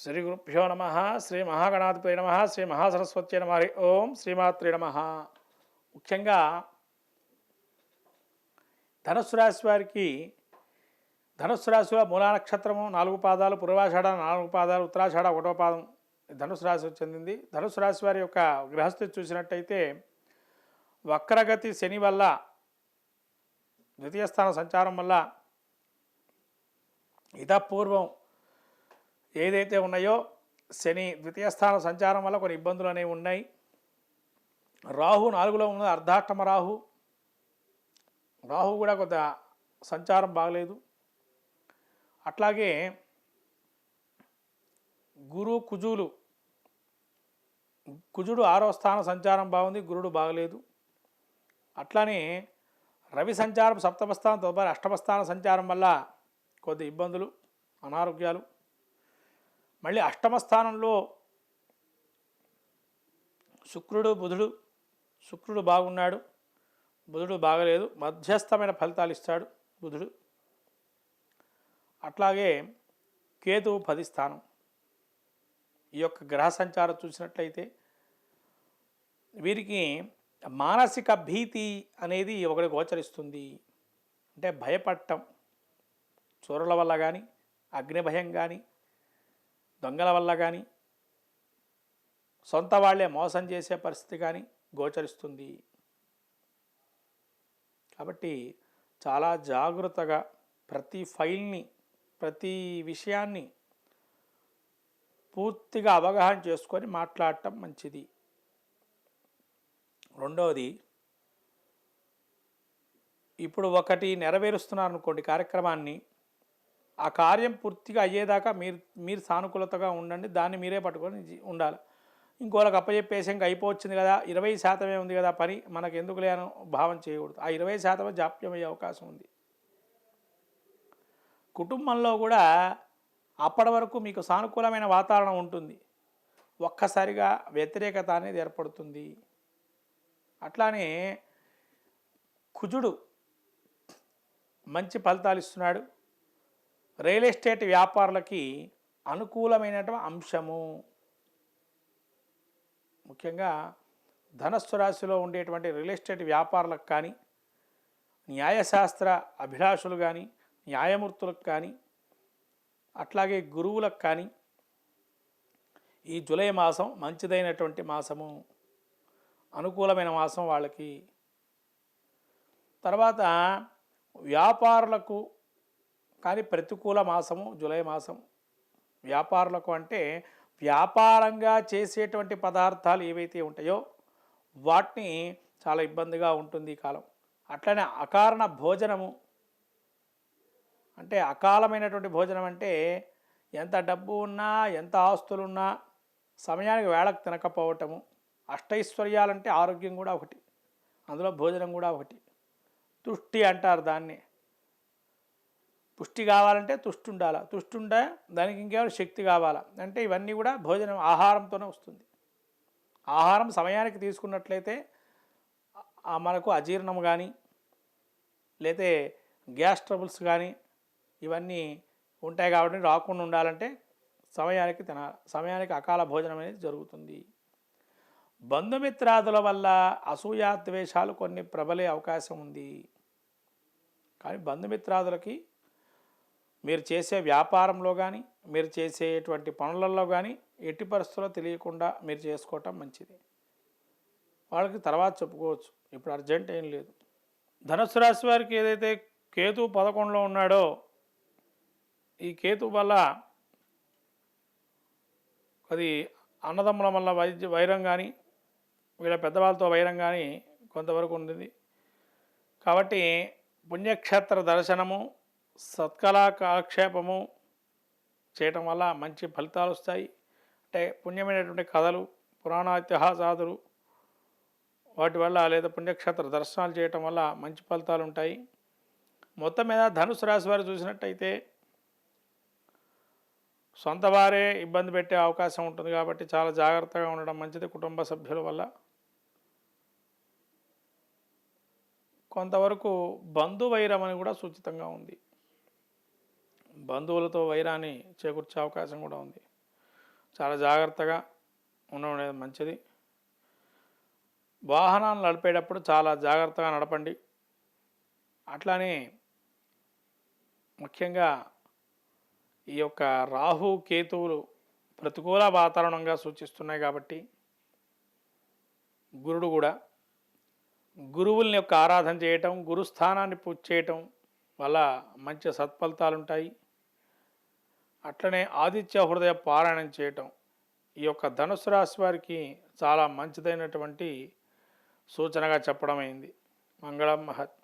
శ్రీ గురుభ్యో నమ శ్రీ మహాగణాధిపతి నమ శ్రీ మహాసరస్వతి నమ హరి ఓం శ్రీమాత్రి నమ. ముఖ్యంగా ధనుసు రాశి వారికి ధనుసు రాశిలో మూలా నక్షత్రము నాలుగు పాదాలు పూర్వాషాఢ నాలుగు పాదాలు ఉత్తరాషాఢ ఒకటో పాదం ధనుసు రాశి చెందింది. ధనుసు రాశి వారి యొక్క గృహస్థితి చూసినట్టయితే వక్రగతి శని వల్ల ద్వితీయ స్థాన సంచారం వల్ల ఇతపూర్వం ఏదైతే ఉన్నాయో శని ద్వితీయ స్థాన సంచారం వల్ల కొన్ని ఇబ్బందులు అనేవి ఉన్నాయి. రాహు నాలుగులో ఉన్నది అర్ధాష్టమ రాహు. రాహు కూడా కొంత సంచారం బాగలేదు. అట్లాగే గురు కుజులు కుజుడు ఆరో స్థాన సంచారం బాగుంది గురుడు బాగలేదు. అట్లానే రవి సంచారం సప్తమ స్థానం తదుపరి అష్టమ స్థాన సంచారం వల్ల కొద్ది ఇబ్బందులు అనారోగ్యాలు. మళ్ళీ అష్టమ స్థానంలో శుక్రుడు బుధుడు శుక్రుడు బాగున్నాడు బుధుడు బాగలేదు మధ్యస్థమైన ఫలితాలు ఇస్తాడు బుధుడు. అట్లాగే కేతువు పది స్థానం. ఈ యొక్క గ్రహ సంచారం చూసినట్లయితే వీరికి మానసిక భీతి అనేది ఒకటి గోచరిస్తుంది. అంటే భయపడటం చోరుల వల్ల కానీ అగ్ని భయం కానీ దొంగల వల్ల కానీ సొంత వాళ్ళే మోసం చేసే పరిస్థితి కానీ గోచరిస్తుంది. కాబట్టి చాలా జాగ్రత్తగా ప్రతి ఫైల్ని ప్రతి విషయాన్ని పూర్తిగా అవగాహన చేసుకొని మాట్లాడటం మంచిది. రెండవది ఇప్పుడు ఒకటి నెరవేరుస్తున్నారు అనుకోండి కార్యక్రమాన్ని ఆ కార్యం పూర్తిగా అయ్యేదాకా మీరు మీరు సానుకూలతగా ఉండండి. దాన్ని మీరే పట్టుకొని ఉండాలి. ఇంకోళ్ళకి అప్పచెప్పేసి ఇంకా అయిపోవచ్చింది కదా ఇరవై శాతమే ఉంది కదా పని మనకు ఎందుకు లేను భావం చేయకూడదు. ఆ ఇరవై శాతమే జాప్యం అయ్యే అవకాశం ఉంది. కుటుంబంలో కూడా అప్పటి వరకు మీకు సానుకూలమైన వాతావరణం ఉంటుంది. ఒక్కసారిగా వ్యతిరేకత అనేది ఏర్పడుతుంది. అట్లానే కుజుడు మంచి ఫలితాలు ఇస్తున్నాడు. రియల్ ఎస్టేట్ వ్యాపారులకి అనుకూలమైనటువంటి అంశము. ముఖ్యంగా ధనస్సు రాశిలో ఉండేటువంటి రియల్ ఎస్టేట్ వ్యాపారులకు కానీ న్యాయశాస్త్ర అభిలాషులు కానీ న్యాయమూర్తులకు కానీ అట్లాగే గురువులకు కానీ ఈ జూలై మాసం మంచిదైనటువంటి మాసము అనుకూలమైన మాసం వాళ్ళకి. తర్వాత వ్యాపారులకు కానీ ప్రతికూల మాసము జూలై మాసం వ్యాపారులకు అంటే వ్యాపారంగా చేసేటువంటి పదార్థాలు ఏవైతే ఉంటాయో వాటిని చాలా ఇబ్బందిగా ఉంటుంది ఈ కాలం. అట్లనే అకారణ భోజనము అంటే అకాలమైనటువంటి భోజనం అంటే ఎంత డబ్బు ఉన్నా ఎంత ఆస్తులున్నా సమయానికి వేళకు తినకపోవటము. అష్టైశ్వర్యాలంటే ఆరోగ్యం కూడా ఒకటి అందులో భోజనం కూడా ఒకటి. తుష్టి అంటారు దాన్ని. పుష్టి కావాలంటే తుష్టి ఉండాలి. తుష్టి ఉంటే దానికి ఇంకేమైనా శక్తి కావాలా. అంటే ఇవన్నీ కూడా భోజనం ఆహారంతోనే వస్తుంది. ఆహారం సమయానికి తీసుకున్నట్లయితే మనకు అజీర్ణం కానీ లేతే గ్యాస్ ట్రబుల్స్ కానీ ఇవన్నీ ఉంటాయి కాబట్టి రాకుండా ఉండాలంటే సమయానికి తినాలి. సమయానికి అకాల భోజనం అనేది జరుగుతుంది. బంధుమిత్రాదుల వల్ల అసూయాద్వేషాలు కొన్ని ప్రబలే అవకాశం ఉంది. కానీ బంధుమిత్రాదులకి మీరు చేసే వ్యాపారంలో కానీ మీరు చేసేటువంటి పనులలో కానీ ఎట్టి పరిస్థితుల్లో తెలియకుండా మీరు చేసుకోవటం మంచిది. వాళ్ళకి తర్వాత చెప్పుకోవచ్చు. ఇప్పుడు అర్జెంట్ ఏం లేదు. ధనుసు రాశి వారికి ఏదైతే కేతు పదకొండులో ఉన్నాడో ఈ కేతు వల్ల అది అన్నదమ్ముల వల్ల వైద్య వైరం కానీ వీళ్ళ పెద్దవాళ్ళతో వైరం కానీ కొంతవరకు ఉంది కాబట్టి పుణ్యక్షేత్ర దర్శనము సత్కళా కాలక్షేపము చేయటం వల్ల మంచి ఫలితాలు వస్తాయి. అంటే పుణ్యమైనటువంటి కథలు పురాణ ఇతిహాసాదులు వాటి వల్ల లేదా పుణ్యక్షేత్ర దర్శనాలు చేయటం వల్ల మంచి ఫలితాలు ఉంటాయి. మొత్తం మీద ధనుసు రాశి వారు చూసినట్టయితే సొంత వారే ఇబ్బంది పెట్టే అవకాశం ఉంటుంది కాబట్టి చాలా జాగ్రత్తగా ఉండడం మంచిది కుటుంబ సభ్యుల వల్ల. కొంతవరకు బంధువైరం అని కూడా సూచితంగా ఉంది. బంధువులతో వైరాన్ని చేకూర్చే అవకాశం కూడా ఉంది. చాలా జాగ్రత్తగా ఉండడం అనేది మంచిది. వాహనాలు నడిపేటప్పుడు చాలా జాగ్రత్తగా నడపండి. అట్లానే ముఖ్యంగా ఈ యొక్క రాహు కేతువులు ప్రతికూల వాతావరణంగా సూచిస్తున్నాయి కాబట్టి గురుడు కూడా గురువుల్ని యొక్క ఆరాధన చేయటం గురుస్థానాన్ని పూజ చేయటం వల్ల మంచి సత్ఫలితాలు ఉంటాయి అట్లనే ఆదిత్య హృదయ పారాయణం చేయటం ఈ యొక్క ధనుసు రాశి వారికి చాలా మంచిదైనటువంటి సూచనగా చెప్పడం అయింది మంగళం మహత్.